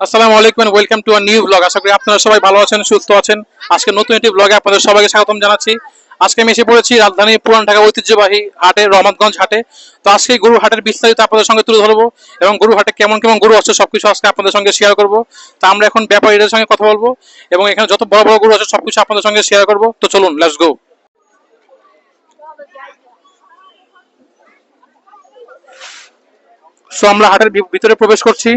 আসসালামু আলাইকুম welcome to our new blog আশা করি আপনারা সবাই ভালো আছেন, সুস্থ আছেন। আজকে নতুন একটি ব্লগে আপনাদের সবাইকে স্বাগতম জানাচ্ছি। আজকে আমি এসে পড়েছি রাজধানীর পুরান ঢাকা ঐতিহ্যবাহী হাটে, রহমতগঞ্জ হাটে। তো আজকে গরু হাটের বিস্তারিত আপনাদের সঙ্গে তুলে ধরবো এবং গরু হাটে কেমন কেমন গরু আছে সবকিছু আজকে আপনাদের সঙ্গে শেয়ার করব। তো আমরা এখন ব্যাপারীদের সঙ্গে কথা বলব এবং এখানে যত বড় বড় গরু আছে সবকিছু আপনাদের সঙ্গে শেয়ার করব। তো চলুন লেটস গো সো আমরা হাটের ভিতরে প্রবেশ করছি।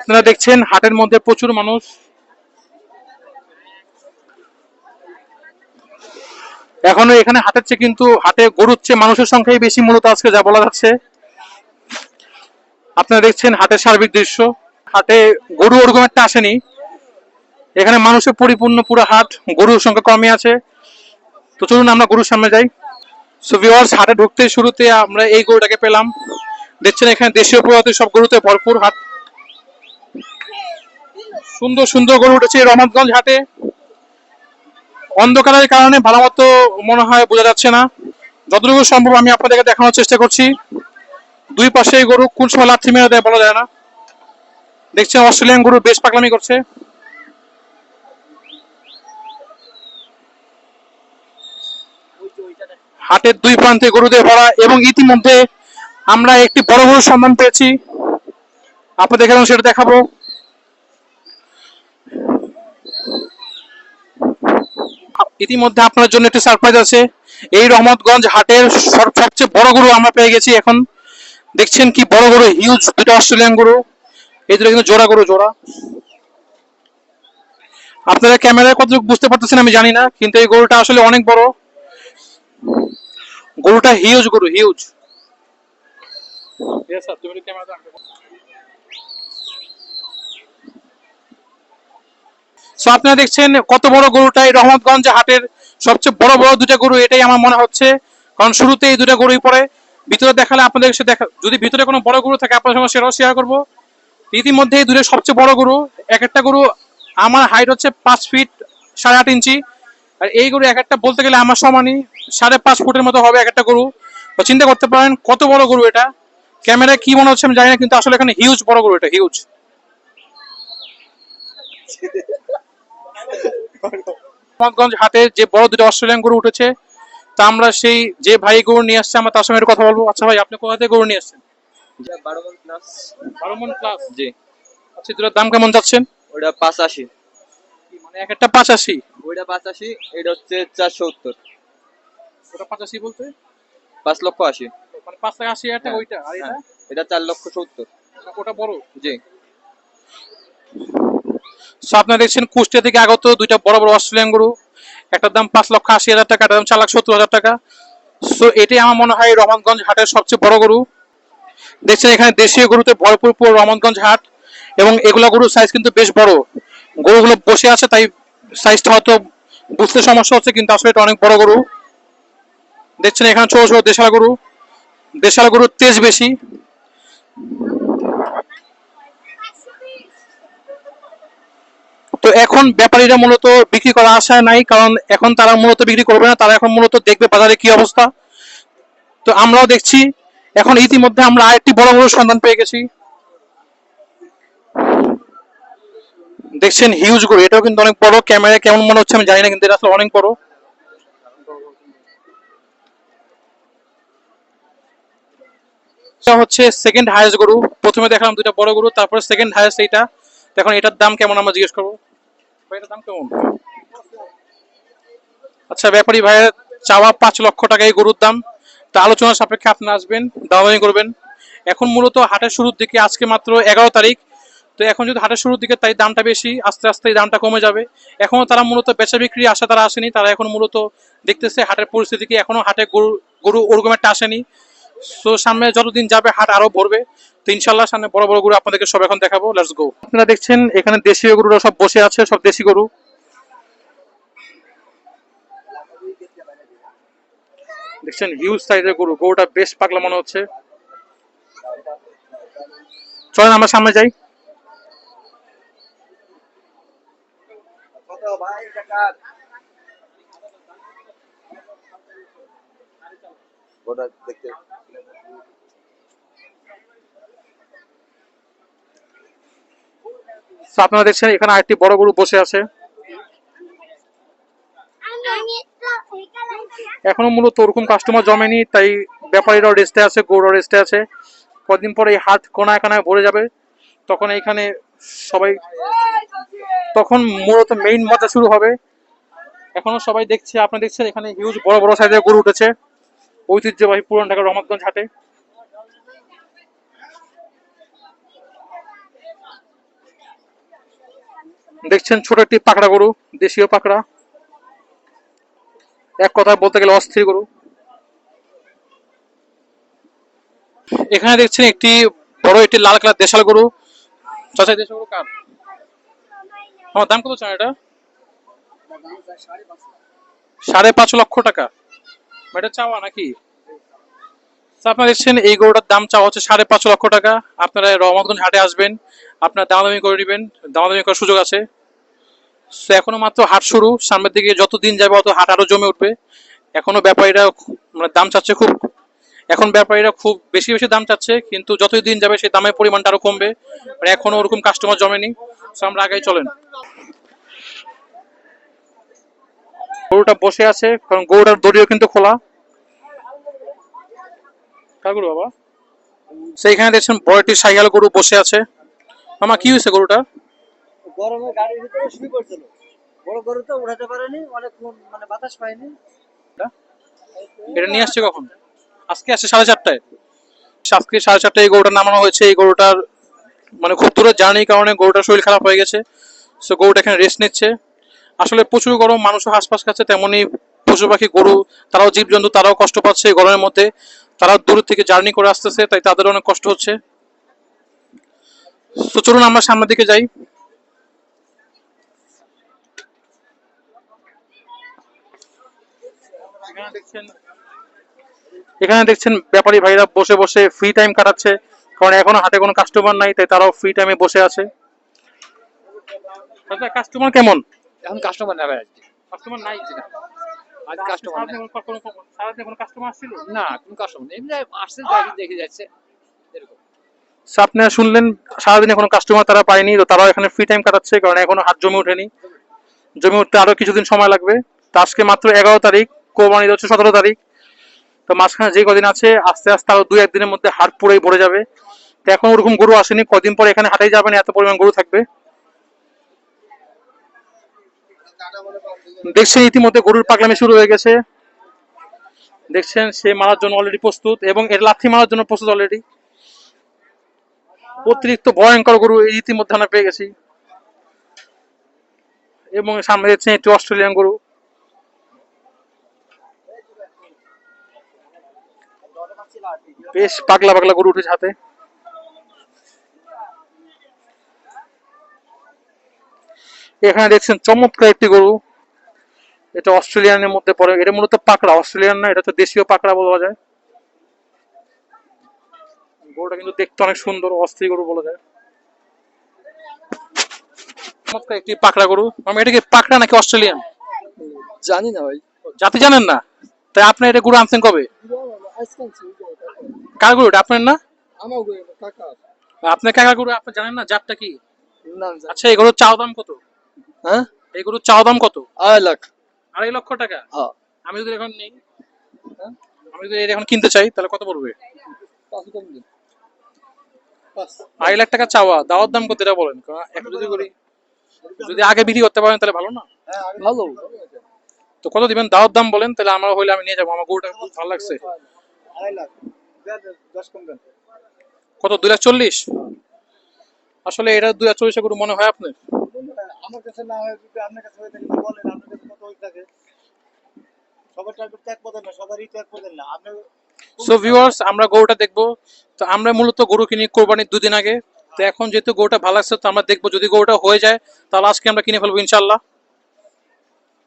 আপনারা দেখছেন, হাটের মধ্যে প্রচুর মানুষ। এখনও এখানে হাটের চেয়ে কিন্তু হাটে গরুর চেয়ে মানুষের সংখ্যাই বেশি, মূলত আজকে যা বলা যাচ্ছে। আপনারা দেখছেন হাটের সার্বিক দৃশ্য। হাটে গরু ওরকম একটা আসেনি। এখানে মানুষের পরিপূর্ণ পুরো হাট, গরুর সংখ্যা কমই আছে। তো চলুন আমরা গরুর সামনে যাই। সো ভিউয়ার্স হাটে ঢুকতে শুরুতে আমরা এই গরুটাকে পেলাম। দেখছেন এখানে দেশীয় প্রজাতির সব গরুতে ভরপুর হাট। সুন্দর সুন্দর গরু উঠেছে রহমতগঞ্জ হাটে। অন্ধকারের কারণে ভালো মতো মনে হয় বোঝা যাচ্ছে না। যতটুকু সম্ভব আমি আপনাদেরকে দেখানোর চেষ্টা করছি। দুই পাশে গরু কোন সময় লাথি মেরে দেয় বলা যায় না। দেখছেন অস্ট্রেলিয়ান গরু বেশ পাগলামি করছে। হাটের দুই প্রান্তে গরুতে ভরা এবং ইতিমধ্যে আমরা একটি বড় গরুর সন্ধান পেয়েছি। আপনাদের এখন সেটা দেখাবো। ইতিমধ্যে আপনার জন্য একটি সারপ্রাইজ আছে। এই রহমতগঞ্জ হাটের সবচেয়ে বড় গরু আমরা পেয়ে গেছি এখন। দেখছেন কি বড় গরু হিউজ দুটো অস্ট্রেলিয়ান গরু। এই দুটো কিন্তু জোড়া গরু, জোড়া। আপনারা ক্যামেরায় কতটুকু বুঝতে পারতেছেন আমি জানি না, কিন্তু এই গরুটা আসলে অনেক বড়। গরুটা হিউজ গরু হিউজ সো আপনারা দেখছেন কত বড় গরুটা এই রহমতগঞ্জ হাটের সবচেয়ে বড় বড় দুটা গরু, এটাই আমার মনে হচ্ছে। কারণ শুরুতে এই দুটা গরুই পড়ে, ভিতরে দেখালে আপনাদের সে দেখা যদি ভিতরে কোনো বড় গরু থাকে, আপনাদের সঙ্গে সেটাও শেয়ার করব। ইতিমধ্যে এই দুটো সবচেয়ে বড় গরু, এক একটা গরু আমার হাইট হচ্ছে পাঁচ ফিট সাড়ে আট ইঞ্চি। আর এই গরু এক একটা বলতে গেলে আমার সমানই, সাড়ে পাঁচ ফুটের মতো হবে এক একটা গরু। তো চিন্তা করতে পারেন কত বড় গরু এটা। ক্যামেরায় কি মনে হচ্ছে আমি জানি না, কিন্তু আসলে এখানে হিউজ বড় গরু এটা হিউজ মোহাম্মদগঞ্জ হাটে যে বড় দুটো অস্ট্রেলিয়ান গরু উঠেছে তা আমরা সেই যে ভাই গরু নিয়ে আসছে আমরা তার সঙ্গে কথা বলব। আচ্ছা ভাই আপনি কোথা থেকে গরু নিয়ে আসছেন? বারো মন প্লাস বারো মন প্লাস জি। আচ্ছা দুটার দাম কেমন যাচ্ছেন? ওটা পাঁচ মানে এক একটা পাঁচাশি? ওইটা পাঁচ এটা হচ্ছে চারশো উত্তর ওটা পাঁচাশি বলতে? পাঁচ লক্ষ আশি। মানে পাঁচ টাকা আশি হাজার টাকা ওইটা আর এটা? হ্যাঁ, এটা চার লক্ষ সত্তর। ওটা বড়? জি। সো আপনারা দেখছেন কুষ্টিয়া থেকে আগত দুইটা বড় বড় অস্ট্রেলিয়ান গরু। একটার দাম পাঁচ লক্ষ আশি হাজার টাকা, একটার দাম চার লাখ সত্তর হাজার টাকা। সো এটাই আমার মনে হয় রহমানগঞ্জ হাটের সবচেয়ে বড় গরু। দেখছেন এখানে দেশীয় গরুতে ভরপুর পুরো রহমানগঞ্জ হাট এবং এগুলা গরুর সাইজ কিন্তু বেশ বড়। গরুগুলো বসে আছে, তাই সাইজটা হয়তো বুঝতে সমস্যা হচ্ছে, কিন্তু আসলে এটা অনেক বড় গরু। দেখছেন এখানে ছোট ছোট দেশালা গরু। দেশালা গরুর তেজ বেশি। তো এখন ব্যাপারীরা মূলত বিক্রি করার আশায় নাই, কারণ এখন তারা মূলত বিক্রি করবে না, তারা এখন মূলত দেখবে বাজারে কি অবস্থা। তো আমরাও দেখছি, এখন ইতিমধ্যে আমরা আরেকটি বড় বড় সন্ধান পেয়ে গেছি। দেখছেন হিউজ গরু, এটাও কিন্তু অনেক বড় ক্যামেরা কেমন মনে হচ্ছে আমি জানি না, কিন্তু এটা আসলে অনেক বড়। হচ্ছে সেকেন্ড হাইয়েস্ট গরু, প্রথমে দেখলাম দুইটা বড় গরু, তারপরে সেকেন্ড হাইয়েস্ট এইটা। এখন এটার দাম কেমন আমরা জিজ্ঞেস করব। আচ্ছা ব্যাপারী ভাইয়ের চাওয়া পাঁচ লক্ষ টাকা এই গরুর দাম। তা আলোচনার সাপেক্ষে আপনি আসবেন, দামাদামি করবেন। এখন মূলত হাটের শুরুর দিকে, আজকে মাত্র এগারো তারিখ। তো এখন যদি হাটের শুরুর দিকে তাই দামটা বেশি, আস্তে আস্তে এই দামটা কমে যাবে। এখনও তারা মূলত বেচা বিক্রি আশা তারা আসেনি, তারা এখন মূলত দেখতেছে হাটের পরিস্থিতি কি, এখনও হাটে গরু গরু ওরকম একটা আসেনি। তো সামনে যতদিন যাবে, হাট আরও ভরবে। তো ইনশাল্লাহ সামনে বড় বড় গরু আপনাদেরকে সব এখন দেখাবো। লেটস গো আপনারা দেখছেন, এখানে দেশীয় গরুরা সব বসে আছে, সব দেশি গরু। দেখছেন হিউজ সাইজের গরু। গরুটা বেশ পাগলা মনে হচ্ছে। চলেন, আমরা সামনে যাই। ওটা দেখতে তো আপনারা দেখছেন, এখানে আরেকটি বড় গরু বসে আছে। এখনও মূলত ওরকম কাস্টমার জমেনি, তাই ব্যাপারীরাও রেস্টে আছে, গরুরাও রেস্টে আছে। কদিন পরে এই হাট কোনায় কানায় ভরে যাবে। তখন এইখানে সবাই তখন মূলত মেইন মজা শুরু হবে। এখনও সবাই দেখছে, আপনারা দেখছেন, এখানে হিউজ বড় বড় সাইজের গরু উঠেছে। ঐতিহ্যবাহী পুরান ঢাকার রহমতগঞ্জ হাটে। দেখছেন ছোট একটি পাকড়া গরু, দেশীয় পাকড়া। এক কথায় বলতে গেলে অস্থির গরু। এখানে দেখছেন একটি বড় একটি লাল কালার দেশাল গরু। চাচা দেশাল গরু কার? আমার দাম কত চান এটা? সাড়ে পাঁচ লক্ষ টাকা। এটা চাওয়া নাকি? আপনারা দেখছেন, এই গরুটার দাম চাওয়া হচ্ছে সাড়ে পাঁচ লক্ষ টাকা। আপনারা রহমতগঞ্জ হাটে আসবেন, আপনারা দামাদামি করে নেবেন, দামাদামি করার সুযোগ আছে। তো এখনও মাত্র হাট শুরু, সামনের দিকে যত দিন যাবে অত হাট আরও জমে উঠবে। এখনও ব্যাপারীরা মানে দাম চাচ্ছে খুব। এখন ব্যাপারীরা খুব বেশি বেশি দাম চাচ্ছে, কিন্তু যতই দিন যাবে সেই দামের পরিমাণটা আরও কমবে। মানে এখনও ওরকম কাস্টমার জমেনি, তো আমরা আগে চলেন। গরুটা বসে আছে, কারণ গরুটার দড়িও কিন্তু খোলা। কার গরু বাবা? সেইখানে দেখছেন বড়টি সাইকেল গরু বসে আছে। মামা কি হয়েছে গরুটা? গরমে গাড়ির ভিতরে শুয়ে পড়ছিল। বড় গরু তো উঠাতে পারেনি অনেক মানে বাতাস পায়নি। এটা নিয়ে আসছে কখন? আজকে আসছে সাড়ে চারটায়। আজকে সাড়ে চারটায় এই গরুটা নামানো হয়েছে। এই গরুটার মানে খুব দূরে জার্নির কারণে গরুটার শরীর খারাপ হয়ে গেছে। সো গরুটা এখানে রেস্ট নিচ্ছে। আসলে প্রচুর গরম মানুষও হাসপাস খাচ্ছে তেমনি পশু পাখি গরু তারাও জীবজন্তু তারাও কষ্ট পাচ্ছে এই গরমের মধ্যে। তারাও দূর থেকে জার্নি করে আসতেছে তাই তাদের অনেক কষ্ট হচ্ছে। তো চলুন আমরা সামনের দিকে যাই। এখানে দেখছেন এখানে দেখছেন ব্যাপারী ভাইরা বসে বসে ফ্রি টাইম কাটাচ্ছে কারণ এখনও হাতে কোনো কাস্টমার নাই তাই তারাও ফ্রি টাইমে বসে আছে। কাস্টমার কেমন? এখন কাস্টমার নেবে আজকে। কাস্টমার নাই? আজ কাস্টমার কোনো- কোনো- কাস্টমার আসছিল? না কোন কাস্টমার নেই। এমনি আসছে দেখে যাচ্ছে এরকম। আপনারা শুনলেন সারাদিনে কোনো কাস্টমার তারা পায়নি তো তারাও এখানে ফ্রি টাইম কাটাচ্ছে কারণ এখনও হাত জমে ওঠেনি। জমে উঠতে আরও কিছুদিন সময় লাগবে। তো আজকে মাত্র এগারো তারিখ কোরবানি হচ্ছে সতেরো তারিখ। তো মাঝখানে যে কদিন আছে আস্তে আস্তে আরও দুই একদিনের মধ্যে হাট পুরোই ভরে যাবে। তো এখন ওরকম গরু আসেনি কদিন পরে এখানে হাটেই যাবেন এত পরিমাণ গরু থাকবে। দেখছেন ইতিমধ্যে গরুর পাগলামি শুরু হয়ে গেছে। দেখছেন সে মারার জন্য অলরেডি প্রস্তুত এবং এর লাথি মারার জন্য প্রস্তুত অলরেডি অতিরিক্ত ভয়ঙ্কর গরু ইতিমধ্যে আমরা পেয়ে গেছি। এবং সামনে দেখছেন একটি অস্ট্রেলিয়ান গরু। বেশ পাগলা পাগলা গরু উঠেছে হাতে। এখানে দেখছেন চমৎকার একটি গরু। এটা অস্ট্রেলিয়ানের মধ্যে পড়ে এটা মূলত পাকড়া অস্ট্রেলিয়ান না এটা তো দেশীয় পাকড়া বলা যায়। গরুটা কিন্তু দেখতে অনেক সুন্দর অস্থির গরু বলা যায়। চমৎকার একটি পাকড়া গরু। আমি এটা কি পাকড়া নাকি অস্ট্রেলিয়ান? জানি না ভাই। জাতি জানেন না? তাই আপনি এটা গরু আনছেন কবে? কার গরু এটা? আপনার না? আমার কাকা আপনার কাকা গরু আপনি জানেন না জাতটা কি? না আচ্ছা এই গরুর চাও দাম কত? হ্যাঁ? এই গরুর চাও দাম কত? আড়াই লাখ। আড়াই লক্ষ টাকা? হ্যাঁ। আমি যদি এখন নেই হ্যাঁ? আমি যদি এখন কিনতে চাই তাহলে কত পড়বে? আড়াই লাখ টাকা চাওয়া দাওয়ার দাম কত এটা বলেন? এখন যদি করি যদি আগে বিক্রি করতে পারেন তাহলে ভালো না? ভালো। তো কত দিবেন? দাওয়ার দাম বলেন তাহলে আমার হইলে আমি নিয়ে যাব। আমার গরুটা খুব ভালো লাগছে। কত দুই লাখ চল্লিশ? আসলে এটা দুই লাখ চল্লিশ গরু মনে হয় আপনার? আমার কাছে না হয় আপনার কাছে হয়ে বলেন আমরা গরুটা দেখব। তো আমরা মূলত গরু কিনি কোরবানির দুদিন আগে। তো এখন যেহেতু গরুটা ভালো লাগছে তো আমরা দেখব যদি গরুটা হয়ে যায়, তাহলে আজকে আমরা কিনে ফেলব ইনশাল্লাহ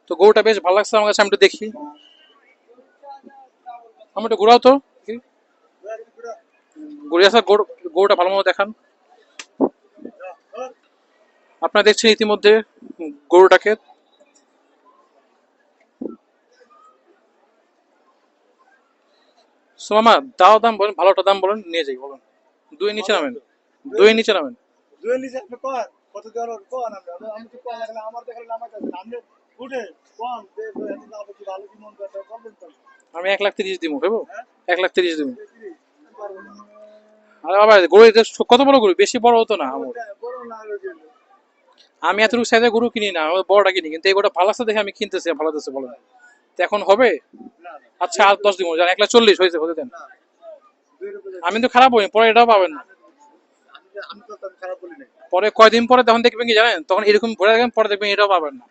তো গরুটা বেশ ভালো লাগছে আমার কাছে, আমি দেখি। আমি একটু ঘুরাও তো। ঘুরে আসা, গরু, গরুটা ভালো মতো দেখান। আপনারা দেখছেন ইতিমধ্যে গরুটাকে। সো মামা দাও দাম বলেন ভালোটা দাম বলেন নিয়ে যাই বলেন। দুই নিচে নামেন। দুই নিচে নামেন। দুই নিচে আপনি কন কত দেওয়ার আমরা আমি তো কন এখানে আমার দেখালে নামাইতে হবে আপনি উঠে কন যে এত দাম কি ভালো কি মন করতে বলবেন তো আমি এক লাখ তিরিশ দিব ভেবো এক লাখ তিরিশ দিব? আরে বাবা গরু কত বড় গরু? বেশি বড় হতো না আমার? আমি এতটুকু সাইজে গরু কিনি না বড়টা কিনি কিন্তু এই গোটা ভালো আছে দেখে আমি কিনতেছি ভালো আছে বলেন। তো এখন হবে? আচ্ছা আর দশ দিব এক লাখ চল্লিশ হয়েছে হতে দেন আমি তো খারাপ হই পরে এটাও পাবেন না। বলি পরে কয়দিন পরে তখন দেখবেন কি জানেন? তখন এরকম ভরে দেখবেন পরে দেখবেন এটাও পাবেন না।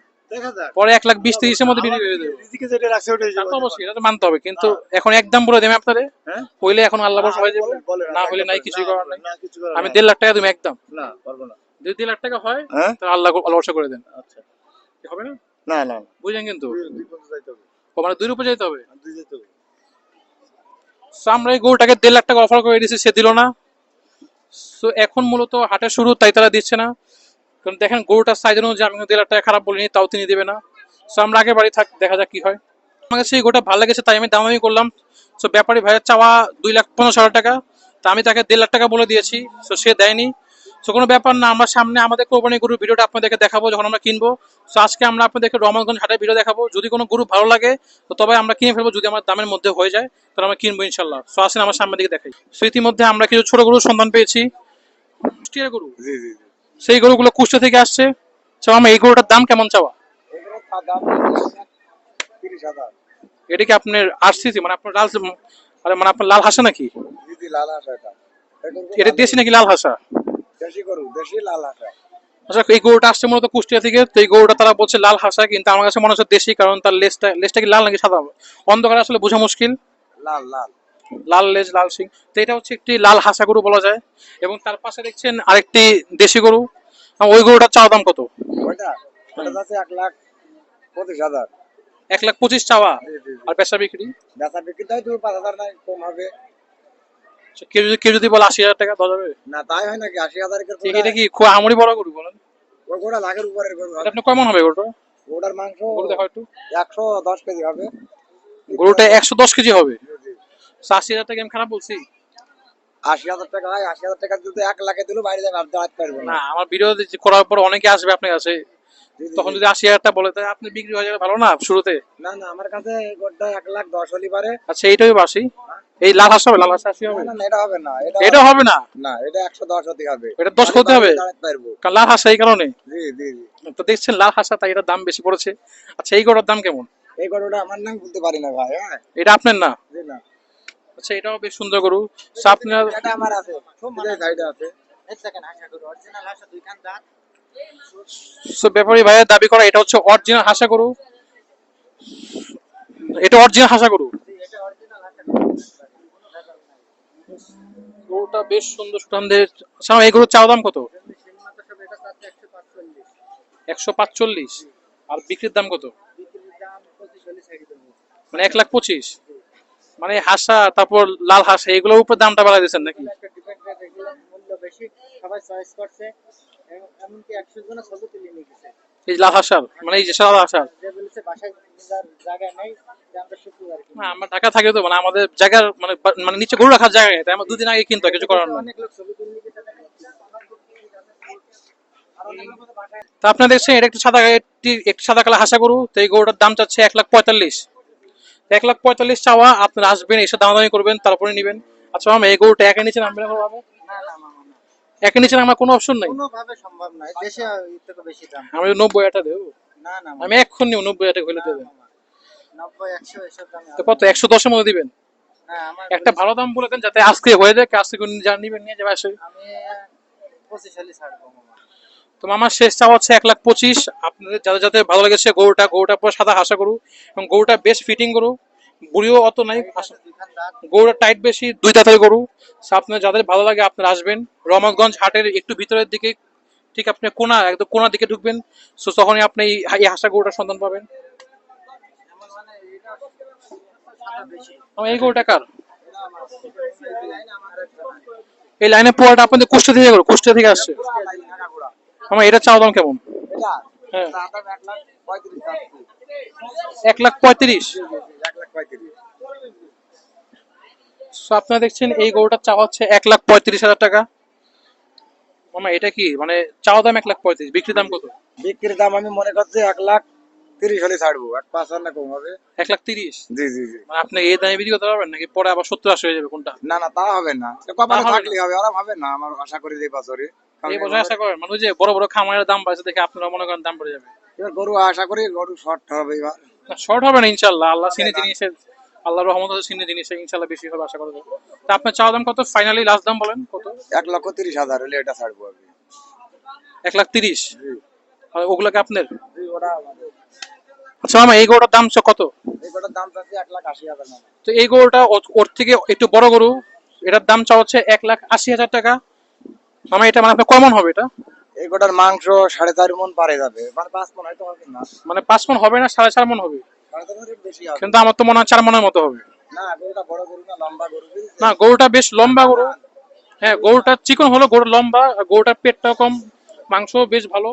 পরে এক লাখ বিশ তিরিশের মধ্যে বিক্রি হয়ে যাবে। অবশ্যই এটা মানতে হবে। কিন্তু এখন একদম বলে দেবে আপনারে হ্যাঁ? হইলে এখন আল্লাহ বর্ষা হয়ে যাবে। না হলে নাই কিছুই করার নাই। কিছু আমি দেড় লাখ টাকা তুমি একদম না পারব না। যদি দেড় লাখ টাকা হয় হ্যাঁ? তাহলে আল্লাহ আল্লাহ করে দেন। আচ্ছা। হবে না? না না বুঝলেন কিন্তু? মানে দুই রূপে যেতে হবে? So, আমরা এই গরুটাকে দেড় লাখ টাকা অফার করে দিয়েছি সে দিল না। সো এখন মূলত হাটের শুরু তাই তারা দিচ্ছে না। কারণ দেখেন গরুটার সাইজ অনুযায়ী আমি দেড় লাখ টাকা খারাপ বলিনি তাও তিনি দেবে না। সো আমরা আগে বাড়ি থাক দেখা যাক কি হয়। আমার কাছে এই গরুটা ভালো লেগেছে তাই আমি দামামি করলাম। সো ব্যাপারী ভাইয়ের চাওয়া দুই লাখ পনেরো হাজার টাকা। তা আমি তাকে দেড় লাখ টাকা বলে দিয়েছি। সো সে দেয়নি। সো কোনো ব্যাপার না আমরা সামনে আমাদের কোরবানি গরুর ভিডিওটা আপনাদেরকে দেখাবো যখন আমরা কিনবো। সো আজকে আমরা আপনাদেরকে রহমানগঞ্জ হাটের ভিডিও দেখাবো। যদি কোনো গরু ভালো লাগে তো তবে আমরা কিনে ফেলব যদি আমার দামের মধ্যে হয়ে যায় তাহলে আমরা কিনবো ইনশাল্লাহ। সো আসেন আমার সামনের দিকে দেখাই। সো ইতিমধ্যে আমরা কিছু ছোট গরুর সন্ধান পেয়েছি। কুষ্টিয়ার গরু? সেই গরুগুলো কুষ্টিয়া থেকে আসছে। সো আমার এই গরুটার দাম কেমন চাওয়া? এটা কি আপনার আরসিসি মানে আপনার লাল মানে আপনার লাল হাসা নাকি? জি জি লাল হাঁস এটা। এটা দেশি নাকি লাল হাসা? দেশি গরু দেশি লাল হাঁস আচ্ছা এই গরুটা আসছে মূলত কুষ্টিয়া থেকে তো এই গরুটা তারা বলছে লাল হাসা কিন্তু আমার কাছে মনে হচ্ছে দেশি কারণ তার লেজটা লেজটা কি লাল নাকি সাদা? অন্ধকারে আসলে বোঝা মুশকিল। লাল লাল। লাল লেজ লাল সিং তো এটা হচ্ছে একটি লাল হাসা গরু বলা যায়। এবং তার পাশে দেখছেন আরেকটি দেশি গরু। ওই গরুটার চাওয়া দাম কত? ওটা এক লাখ পঁচিশ হাজার। এক লাখ পঁচিশ চাওয়া। আর বেচা বিক্রি? বেচা বিক্রি পাঁচ হাজার নাই কম হবে। কেউ যদি কেউ যদি বলে আশি হাজার টাকা দেওয়া যাবে? না তাই হয় নাকি? আশি হাজার ঠিক এটা কি খুব আমরি বড় গরু বলেন? ওই গোটা লাখের উপরের গরু আপনার কেমন হবে গরুটা? ওটার মাংস গরু দেখা একটু। একশো দশ কেজি হবে। গরুটা একশো দশ কেজি হবে? আশি হাজার টাকা আমি খারাপ বলছি? আশি হাজার টাকা হয় আশি হাজার টাকা যদি এক লাখে দিলে বাইরে যাবে আর দাঁড়াতে পারব না। আমার ভিডিও করার পর অনেকে আসবে আপনার কাছে। তখন। যদি আশি হাজার টাকা বলে তাহলে আপনি বিক্রি হয়ে যাবে ভালো না শুরুতে? না না আমার কাছে গোটা এক লাখ দশ হলি পারে। আচ্ছা এইটাই বাসি এই লাল হাসা হবে? লাল হাসা আশি হবে? না এটা হবে না এটা হবে না? না এটা একশো দশ হতে হবে। এটা দশ হতে হবে? কারণ লাল হাসা এই কারণে। জি জি জি। তো দেখছেন লাল হাসা তাই এটার দাম বেশি পড়েছে। আচ্ছা এই গরুর দাম কেমন? এই গরুটা আমার নাম বলতে পারি না ভাই হ্যাঁ। এটা আপনার না? জি না। আচ্ছা এটাও বেশ সুন্দর গরু। আপনার এটা আমার আছে। এই সাইডে আছে। So, ব্যাপারী ভাইয়ের দাবি করা এটা হচ্ছে অরিজিনাল হাসা গরু। এটা অরিজিনাল হাসা গরু। গরুটা বেশ সুন্দর সুঠামদের আচ্ছা এই গরুর চাওয়া দাম কত? একশো পাঁচচল্লিশ। আর বিক্রির দাম কত? মানে এক লাখ পঁচিশ। মানে হাসা তারপর লাল হাসা এগুলোর উপর দামটা বাড়াই দিয়েছেন নাকি? এমনকি একশো ছবি তুলে নিয়ে গেছে। এই মানে এই যে আমরা ঢাকা থাকি তো মানে আমাদের জায়গার মানে মানে নিচে গরু রাখার জায়গা তাই আমরা দুদিন আগে কিনতে কিছু করার তা আপনারা দেখছেন এটা একটু সাদা একটি একটি সাদা কালা হাসা গরু তো এই গরুটার দাম চাচ্ছে এক লাখ পঁয়তাল্লিশ। এক লাখ পঁয়তাল্লিশ চাওয়া আপনারা আসবেন এসে দামাদামি করবেন তারপরে নেবেন। আচ্ছা মামা এই গরুটা একের নিচে নামবে না কোনোভাবে না না মামা না একের নিচে নামার কোনো অপশন নাই। কোনোভাবে সম্ভব নয়। দেশে থেকে বেশি দাম। আমি নব্বই হাজার দেবো। না না আমি এক্ষুন নিব নব্বই হাজার হইলে দেবেন। নব্বই একশো এসব দামে তো কত? একশো দশের মধ্যে দিবেন? আমার একটা ভালো দাম বলে দেন যাতে আজকে হয়ে যায় আজকে যা নিবেন নিয়ে যাবে আসে আমি পঁচিশ হলে ছাড়বো তো আমার শেষ চাওয়া হচ্ছে এক লাখ পঁচিশ। আপনাদের যাদের যাদের ভালো লেগেছে গরুটা গরুটা পুরো সাদা হাসা গরু এবং গরুটা বেশ ফিটিং গরু। বুড়িও অত নাই গরুটা টাইট বেশি, দুই দাঁতের গরু। আপনার যাদের ভালো লাগে, আপনারা আসবেন। রহমতগঞ্জ হাটের একটু ভিতরের দিকে, ঠিক আপনি কোনা, একদম কোনার দিকে ঢুকবেন। সো তখনই আপনি এই হাসা গরুটার সন্ধান পাবেন। এই গরুটা কার? এই লাইনে পোয়াটা আপনাদের কুষ্টিয়া থেকে গরু কুষ্টিয়া থেকে আসছে। আমার এটা চাওয়া দাম কেমন? হ্যাঁ। এক লাখ পঁয়ত্রিশ। সো আপনারা দেখছেন এই গরুটার চাওয়া হচ্ছে এক লাখ পঁয়ত্রিশ হাজার টাকা। মামা এটা কি? মানে চাওয়া দাম এক লাখ পঁয়ত্রিশ বিক্রি দাম কত? বিক্রির দাম আমি মনে করছি এক লাখ তিরিশ হলে ছাড়বো পাঁচ হাজার না কম হবে। এক লাখ তিরিশ? জি জি জি। মানে আপনি এই দামে বিক্রি করতে পারবেন নাকি পরে আবার সত্তর আশি হয়ে যাবে কোনটা? না না তা হবে না। কপালে থাকলে হবে ওরা ভাবে না আমার আশা করি যে বছরে এই বছর আশা করেন। মানে যে বড় বড় খামারের দাম বাড়ছে দেখে আপনারা মনে করেন দাম পড়ে যাবে। এবার গরু আশা করি গরু শর্ট হবে এবার। শর্ট হবে না ইনশাল্লাহ আল্লাহ সিনে জিনিসের আল্লাহর রহমত সিনে জিনিসের ইনশাল্লাহ বেশি হবে আশা করা যায়। তা আপনার চাওয়া দাম কত? ফাইনালি লাস্ট দাম বলেন কত? এক লক্ষ তিরিশ হাজার হলে এটা ছাড়বো আমি। এক লাখ তিরিশ? আর ওগুলাকে আপনার? আচ্ছা মামা এই গরুটার দাম কত? এই গরুটার দাম চাচ্ছি এক লাখ আশি হাজার টাকা তো এই গরুটা ওর থেকে একটু বড় গরু এটার দাম চাওয়া হচ্ছে এক লাখ আশি হাজার টাকা। মামা এটা মানে আপনার কমন হবে এটা? এই গোটার মাংস সাড়ে চার মন পারে যাবে। মানে পাঁচ মন হয়তো হবে না। মানে পাঁচ মন হবে না সাড়ে চার মন হবে? কিন্তু আমার তো মনে হয় চার মনের মতো হবে। না গরুটা বড় গরু না লম্বা গরু না গরুটা বেশ লম্বা গরু। হ্যাঁ গরুটা চিকন হলো গরু লম্বা গরুটার পেটটাও কম মাংস বেশ ভালো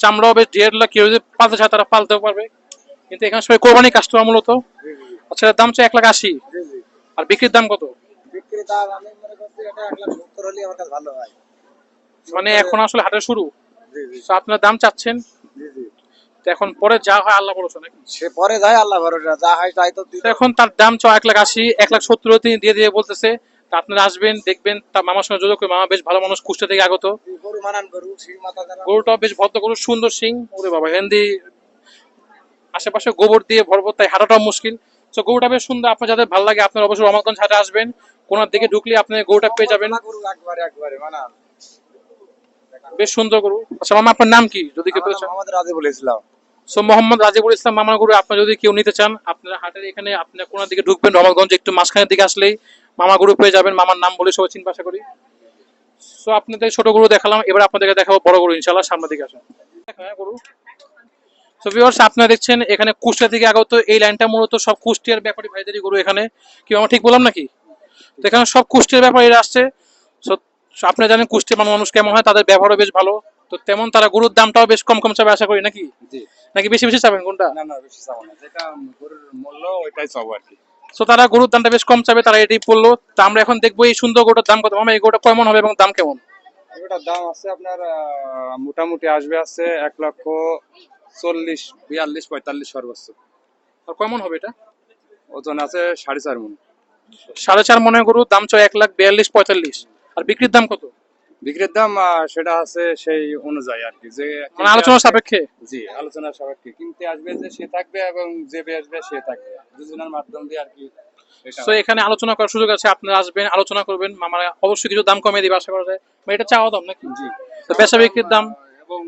চামড়াও বেশ ঢের কেউ যদি পালতে চায় তারা পালতেও পারবে। কিন্তু এখানে সবাই কোরবানি কাস্টমার মূলত। আচ্ছা দাম হচ্ছে এক লাখ আশি। আর বিক্রির দাম কত? বিক্রির দাম আমি মনে করছি এটা এক লাখ সত্তর হলে আমার কাছে ভালো হয়। মানে এখন আসলে হাটের শুরু। তো আপনার দাম চাচ্ছেন? এখন পরে যা হয় আল্লাহ ভরসা নাকি? সে পরে যায় আল্লাহ ভরসা যা হয় তাই তো এখন তার দাম চাও এক লাখ আশি এক লাখ সত্তর তিনি দিয়ে দিয়ে বলতেছে। তা আপনারা আসবেন দেখবেন তার মামার সঙ্গে যোগাযোগ মামা বেশ ভালো মানুষ কুষ্টা থেকে আগত। গরু মানান গরু সিং মাথা যারা গরুটাও বেশ ভদ্র গরু সুন্দর সিং ওরে বাবা হেন্দি। আশেপাশে গোবর দিয়ে ভরবো তাই হাঁটাটাও মুশকিল। তো গরুটা বেশ সুন্দর আপনার যাদের ভালো লাগে আপনার অবশ্যই রহমতগঞ্জ হাটে আসবেন। কোনার দিকে ঢুকলে আপনি গরুটা পেয়ে যাবেন গরু একবারে একবারে মানান বেশ সুন্দর গরু। আচ্ছা মামা আপনার নাম কি? যদি কেউ আমার চান রাজিবুল ইসলাম। সো মোহাম্মদ রাজিবুল ইসলাম মামার গরু আপনার যদি কেউ নিতে চান আপনার হাটের এখানে আপনার কোনার দিকে ঢুকবেন রহমতগঞ্জ একটু মাঝখানের দিকে আসলেই মামা গরু পেয়ে যাবেন। মামার নাম বলে সবাই চিনতে আশা করি। সো আপনাদের ছোট গরু দেখালাম এবার আপনাদেরকে দেখাবো বড় গরু ইনশাল্লাহ সামনের দিকে আসেন। হ্যাঁ গরু। সো ভিউয়ার্স আপনারা দেখছেন এখানে কুষ্টিয়া থেকে আগত এই লাইনটা মূলত সব কুষ্টিয়ার ব্যাপারী ভাইদেরই গরু এখানে। কি আমার ঠিক বললাম নাকি? তো এখানে সব কুষ্টিয়ার ব্যাপারীরা আসছে। সো আপনারা জানেন কুষ্টিয়ার মানুষ কেমন হয় তাদের ব্যবহারও বেশ ভালো। তো তেমন তারা গরুর দামটাও বেশ কম কম চাবে আশা করি নাকি? নাকি বেশি বেশি চাবেন কোনটা? না না বেশি চাবো না। যেটা গরুর মূল্য ওইটাই চাবো আর কি। সো তারা গরুর দামটা বেশ কম চাবে তারা এটাই পড়ল তো আমরা এখন দেখব এই সুন্দর গরুটার দাম কত মামা এই গরুটা কেমন হবে এবং দাম কেমন? এটার দাম আছে আপনার মোটামুটি আসবে আছে এক লক্ষ চল্লিশ বিয়াল্লিশ পঁয়তাল্লিশ সর্বোচ্চ। আর কেমন হবে এটা? ওজন আছে সাড়ে চার মন। সাড়ে চার মনে গরু দাম চাই এক লাখ বিয়াল্লিশ পঁয়তাল্লিশ। আর বিক্রির দাম কত? বিক্রির দাম সেটা আছে সেই অনুযায়ী আর কি। যে আলোচনার আলোচনা সাপেক্ষে? জি আলোচনার সাপেক্ষে। কিনতে আসবে যে সে থাকবে এবং যে আসবে সে থাকবে। দুজনের মাধ্যম দিয়ে আর কি তো এখানে আলোচনা করার সুযোগ আছে আপনারা আসবেন আলোচনা করবেন। মামারা অবশ্যই কিছু দাম কমিয়ে দিবে আশা করা যায়। মানে এটা চাওয়া দাম নাকি? জি। তো বেচা বিক্রির দাম এবং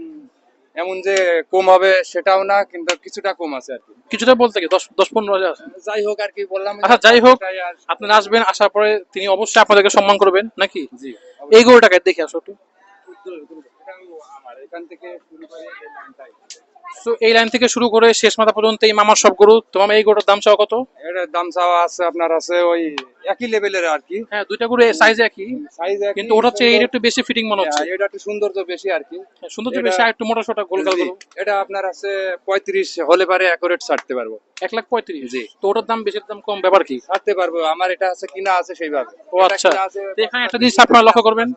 এমন যে কম হবে সেটাও না কিন্তু কিছুটা কম আছে আর কি। কিছুটা বলতে কি? দশ দশ পনেরো হাজার যাই হোক আর কি বললাম আচ্ছা, যাই হোক। আপনি আপনারা আসবেন আসার পরে তিনি অবশ্যই আপনাদেরকে সম্মান করবেন নাকি? জি। এই গরুটাকে দেখে আসো একটু। এখান থেকে শুরু করে এই তো এই লাইন থেকে শুরু করে শেষ মাথা পর্যন্ত এই মামার সব গরু তোমার এই গরুটার দাম চাওয়া কত? এটার দাম চাওয়া আছে আপনার আছে ওই একই লেভেলের আর কি। হ্যাঁ দুইটা গরু সাইজ একই। সাইজ কিন্তু ওটা হচ্ছে এইটা একটু বেশি ফিটিং মনে হচ্ছে। এটা একটু সৌন্দর্য বেশি আর কি। সুন্দর বেশি আর একটু মোটা সোটা গোলগাল গরু। এটা আপনার আছে পঁয়ত্রিশ হলে পারে অ্যাকুরেট ছাড়তে পারব। এক লাখ পঁয়ত্রিশ। জি। তো ওটার দাম বেশির দাম কম ব্যাপার কি? ছাড়তে পারব আমার এটা আছে কিনা আছে সেইভাবে। ও আচ্ছা। এখানে একটা জিনিস আপনারা লক্ষ্য করবেন।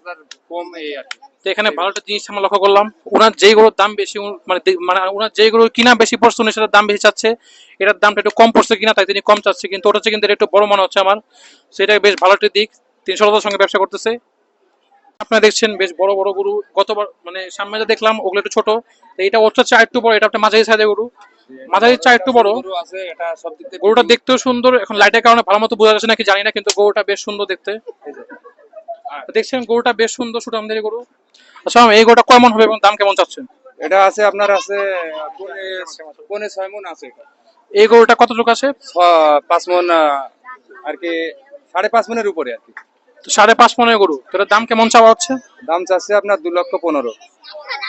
কম এই আর কি। তো এখানে ভালো একটা জিনিস আমরা লক্ষ্য করলাম। ওনার যেই গরুর দাম বেশি মানে মানে ওনার যেই গরুর কিনা বেশি পড়ছে উনি সেটার দাম বেশি চাচ্ছে। এটার দামটা একটু কম পড়ছে কিনা তাই তিনি কম চাচ্ছে। কিন্তু ওটা হচ্ছে কিন্তু এটা একটু বড় মনে হচ্ছে আমার। সেটা বেশ ভালো একটা দিক। তিনি সরলতার সঙ্গে ব্যবসা করতেছে। আপনারা দেখছেন বেশ বড় বড় গরু। গতবার মানে সামনে যা দেখলাম ওগুলো একটু ছোট। এটা ওর চা একটু বড় এটা একটা মাঝারি সাইজের গরু। মাঝারি চা একটু বড়। গরুটা দেখতেও সুন্দর। এখন লাইটের কারণে ভালো মতো বোঝা যাচ্ছে নাকি জানি না কিন্তু গরুটা বেশ সুন্দর দেখতে। দেখছেন গরুটা বেশ সুন্দর সুঠামদের গরু। আচ্ছা এই গরুটা কেমন হবে এবং দাম কেমন চাচ্ছেন? এটা আছে আপনার আছে পৌনে ছয় মন আছে। এই গরুটা কত লোক আছে? পাঁচ মন আর কি সাড়ে পাঁচ মনের উপরে আর কি। তো সাড়ে পাঁচ মনের গরু। তো দাম কেমন চাওয়া হচ্ছে? দাম চাচ্ছে আপনার দু লক্ষ পনেরো।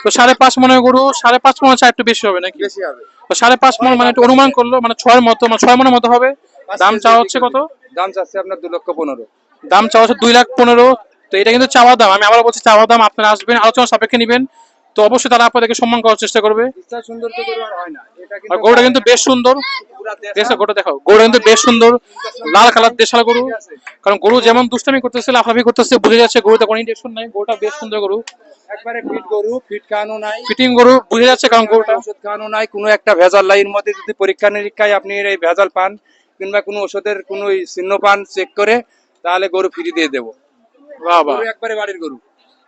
তো সাড়ে পাঁচ মনের গরু সাড়ে পাঁচ মনে চা একটু বেশি হবে নাকি? বেশি হবে। তো সাড়ে পাঁচ মন মানে একটু অনুমান করল মানে ছয়ের মতো মানে ছয় মনের মতো হবে। দাম চাওয়া হচ্ছে কত? দাম চাচ্ছে আপনার দু লক্ষ পনেরো। দাম চাওয়া হচ্ছে দুই লাখ পনেরো। তো এটা কিন্তু চাওয়া দাম। আমি আবার বলছি চাওয়া দাম আপনারা আসবেন আলোচনা সাপেক্ষে নেবেন। তো অবশ্যই তারা আপনাদেরকে সম্মান করার চেষ্টা করবে। গরুটা কিন্তু বেশ সুন্দর। গরুটা দেখো গরু কিন্তু বেশ সুন্দর। লাল কালার দেশাল গরু। কারণ গরু যেমন দুষ্টামি করতেছে লাফাফি করতেছে বুঝে যাচ্ছে গরুতে কোনো ইনজেকশন নাই। গরুটা বেশ সুন্দর গরু। একবারে ফিট গরু ফিট নাই। ফিটিং গরু বুঝে যাচ্ছে কারণ গরুটা। ওষুধ নাই। কোনো একটা ভেজাল লাইন মধ্যে যদি পরীক্ষা নিরীক্ষায় আপনি এই ভেজাল পান কিংবা কোনো ওষুধের কোনো চিহ্ন পান চেক করে তাহলে গরু ফ্রি দিয়ে দেবো। বাহ একবারে বাড়ির গরু।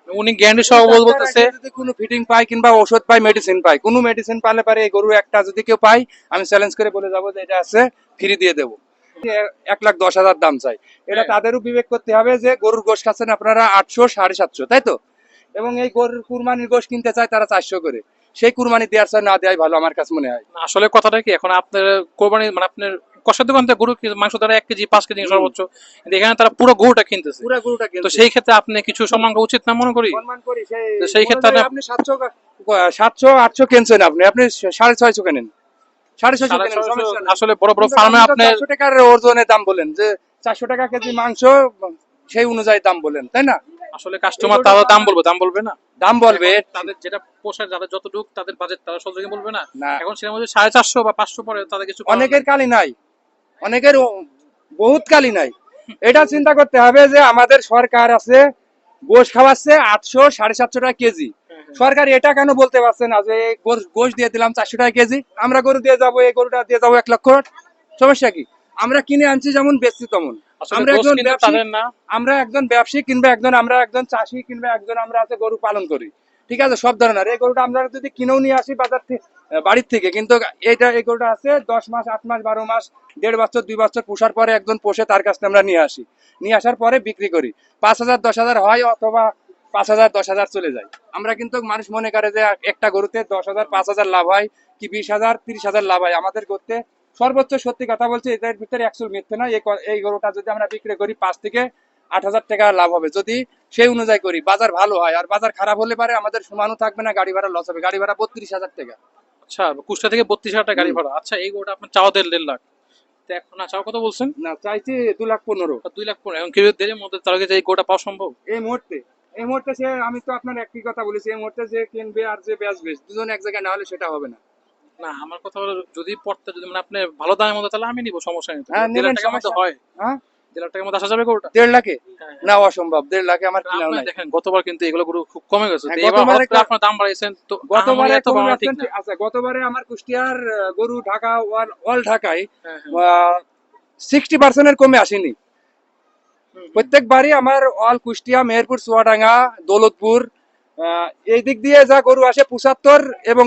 উনি গ্যারান্টি সহ বলতেছে যদি কোনো ফিটিং পায় কিংবা ওষুধ পায় মেডিসিন পায় কোনো মেডিসিন পালে পারে এই গরু একটা যদি কেউ পায় আমি চ্যালেঞ্জ করে বলে যাব যে এটা আছে ফ্রি দিয়ে দেবো। এক লাখ দশ হাজার দাম চাই। এটা হ্যাঁ। তাদেরও বিবেক করতে হবে যে গরুর গোশ খাচ্ছেন আপনারা আটশো সাড়ে সাতশো তাই তো? এবং এই গরুর কুরবানির গোশ কিনতে চায় তারা চারশো করে। সেই কুরবানি দেওয়ার চায় না দেওয়াই ভালো আমার কাছে মনে হয়। আসলে কথাটা কি এখন আপনার কোরবানি মানে আপনার কষার দোকান থেকে গরু মাংস তারা এক কেজি পাঁচ কেজি সর্বোচ্চ। কিন্তু এখানে তারা পুরো গরুটা কিনতেছে। পুরো গরুটা তো সেই ক্ষেত্রে আপনি কিছু সম্মান করা উচিত না মনে করি? সেই ক্ষেত্রে আপনি সাতশো সাতশো আটশো কিনছেন আপনি। আপনি সাড়ে ছয়শো কেনেন। সাড়ে ছয়শো। আসলে বড় বড় ফার্মে আপনি তো আপনার 400 টাকার ওজনের দাম বলেন যে চারশো টাকা কেজি মাংস সেই অনুযায়ী দাম বলেন তাই না? আসলে কাস্টমার তারা দাম বলবে দাম বলবে না। দাম বলবে। তাদের যেটা পোষায় যাদের যতটুক তাদের বাজেট তারা বলবে না। এখন সেটার মধ্যে সাড়ে চারশো বা পাঁচশো পরে তাদের কিছু অনেকের। কালি নাই। অনেকের বহুত কালি নাই। এটা চিন্তা করতে হবে যে আমাদের সরকার আছে গোশ খাওয়াচ্ছে আটশো সাড়ে সাতশো টাকা কেজি। সরকার এটা কেন বলতে পারছে না যে গোশ- দিয়ে দিলাম চারশো টাকা কেজি? আমরা গরু দিয়ে যাব এই গরুটা দিয়ে যাব এক লক্ষ। সমস্যা কি? আমরা কিনে আনছি যেমন বেচছি তেমন। আমরা একজন আমরা একজন ব্যবসায়ী কিংবা একজন আমরা একজন চাষি কিংবা একজন আমরা আছে গরু পালন করি। ঠিক আছে, সব ধরনের। এই গরুটা আমরা যদি কিনেও নিয়ে আসি বাজার থেকে বাড়ির থেকে, কিন্তু এইটা, এই গরুটা আছে দশ মাস, আট মাস, বারো মাস, দেড় বছর, দুই বছর পোষার পরে একজন পোষে তার কাছে আমরা নিয়ে আসি। নিয়ে আসার পরে বিক্রি করি। পাঁচ হাজার, দশ হাজার হয় অথবা পাঁচ হাজার, দশ হাজার চলে যায়। আমরা কিন্তু মানুষ মনে করে যে একটা গরুতে দশ হাজার, পাঁচ হাজার লাভ হয় কি বিশ হাজার, তিরিশ হাজার লাভ হয়। আমাদের করতে সর্বোচ্চ সত্যি কথা বলছি, এদের ভিতরে একশো মিথ্যে না এই এই গরুটা যদি আমরা বিক্রি করি পাঁচ থেকে আট হাজার টাকা লাভ হবে। যদি সেই অনুযায়ী করি বাজার ভালো হয় আর বাজার খারাপ হলে পারে আমাদের সমানও থাকবে না গাড়ি ভাড়া লস হবে। গাড়ি ভাড়া বত্রিশ হাজার টাকা। আচ্ছা কুষ্টা থেকে বত্রিশ হাজার টাকা গাড়ি ভাড়া। আচ্ছা এই গোটা আপনার চাওয়া দেড় দেড় লাখ এখন না চাওয়া কত বলছেন? না চাইছি দু লাখ পনেরো। দুই লাখ পনেরো। এখন কেউ দেড়ের মধ্যে এই গরুটা পাওয়া সম্ভব? এই মুহূর্তে এই মুহূর্তে সে আমি তো আপনার একটি কথা বলেছি এই মুহূর্তে যে কিনবে আর যে বেচবে দুজন এক জায়গায় না হলে সেটা হবে না। না আমার কথা হলো যদি পড়তে যদি মানে আপনি ভালো দামের মধ্যে তাহলে আমি নিব সমস্যা নেই। হ্যাঁ, টাকার মধ্যে হয়। হ্যাঁ? দেড় লাখ টাকার মধ্যে আসা যাবে গরুটা? দেড় লাখে? হ্যাঁ, না অসম্ভব। দেড় লাখে আমার কিনাও নাই দেখেন গতবার কিন্তু এগুলো গরু খুব কমে গেছে। হ্যাঁ, এবার গতবারে হঠাৎ করে ক- আপনার দাম বাড়াইছেন তো গতবারে এত কোনো ঠিক না। আচ্ছা গতবারে আমার কুষ্টিয়ার গরু ঢাকা অল অল ঢাকায় হ্যাঁ, হ্যাঁ। সিক্সটি পার্সেন্টের কমে আসেনি। প্রত্যেকবারই আমার অল কুষ্টিয়া মেহেরপুর চুয়াডাঙ্গা দৌলতপুর আহ, এই দিক দিয়ে যা গরু আসে পঁচাত্তর এবং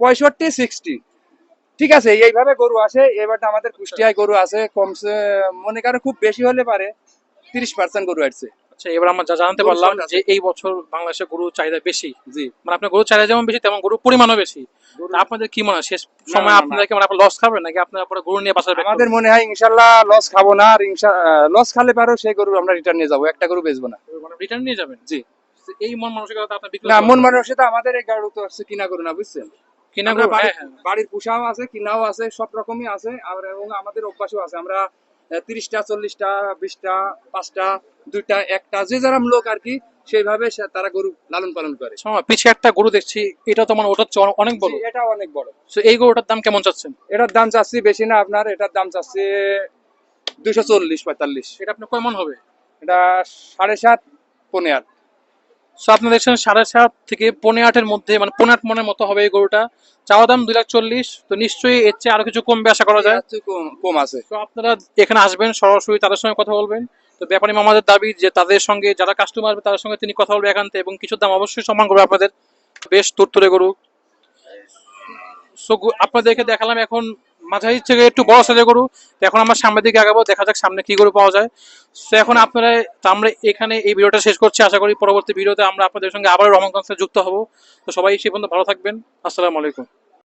পঁয়ষট্টি সিক্সটি ঠিক আছে এইভাবে গরু আসে এবারটা আমাদের কুষ্টিয়ায় গরু আছে কমসে মনে করেন খুব বেশি হলে পারে তিরিশ পার্সেন্ট গরু আসছে। আচ্ছা এবার আমরা যা জানতে পারলাম যে এই বছর বাংলাদেশে গরু চাহিদা বেশি। জি। মানে আপনার গরু চাহিদা যেমন বেশি তেমন গরু পরিমাণও বেশি। আপনাদের কি মনে হয়? শেষ সময় না, না। আপনারা মানে লস খাবেন নাকি আপনারা পরে গরু নিয়ে বাসায় আমাদের মনে হয় ইনশাল্লাহ লস খাব না আর লস খালে পারো সেই গরু আমরা রিটার্ন নিয়ে যাব একটা গরু বেচবো না। রিটার্ন নিয়ে যাবেন? জি। এই মন মানসিকতা আপনার না মন। মানুষ আমাদের এই গাড়ি তো আসছে কিনা গরু না বুঝছেন? কিনা বাড়ির- হ্যাঁ, হ্যাঁ। পোষাও আছে কিনাও আছে সব রকমই আছে আর এবং আমাদের অভ্যাসও আছে। আমরা তিরিশটা চল্লিশটা বিশটা পাঁচটা দুইটা একটা যে যারা লোক আর কি সেইভাবে তারা গরু লালন পালন করে। পিছিয়ে একটা গরু দেখছি এটা তো মানে ওটার অনেক বড়। এটা অনেক বড়। তো এই গরুটার দাম কেমন চাচ্ছেন? এটার দাম চাচ্ছি বেশি না আপনার এটার দাম চাচ্ছি দুইশো চল্লিশ পঁয়তাল্লিশ। এটা আপনার কেমন হবে? এটা সাড়ে সাত পনেরো। সো আপনি দেখছেন সাড়ে সাত থেকে পনেরো আটের মধ্যে মানে পনেরো আট মনের মতো হবে এই গরুটা। চাওয়া দাম দুই লাখ চল্লিশ তো নিশ্চয়ই এর চেয়ে আরও কিছু কমবে আশা করা যায়। কম আছে। তো আপনারা এখানে আসবেন সরাসরি তাদের সঙ্গে কথা বলবেন। তো ব্যাপারী মামাদের দাবি যে তাদের সঙ্গে যারা কাস্টমার আসবে তাদের সঙ্গে তিনি কথা বলবে একান্তে এবং কিছু দাম অবশ্যই সম্মান করবে আপনাদের। বেশ তুরতুরে গরু। সো আপনাদেরকে দেখালাম এখন মাঝারি থেকে একটু বড় সাজা তো এখন আমার সামনের দিকে আগাবো, দেখা যাক সামনে কি করে পাওয়া যায়। তো এখন আপনারা, তো আমরা এখানে এই ভিডিওটা শেষ করছি। আশা করি পরবর্তী ভিডিওতে আমরা আপনাদের সঙ্গে আবার রহমানগঞ্জে যুক্ত হব। তো সবাই সেই পর্যন্ত ভালো থাকবেন। আসসালামু আলাইকুম।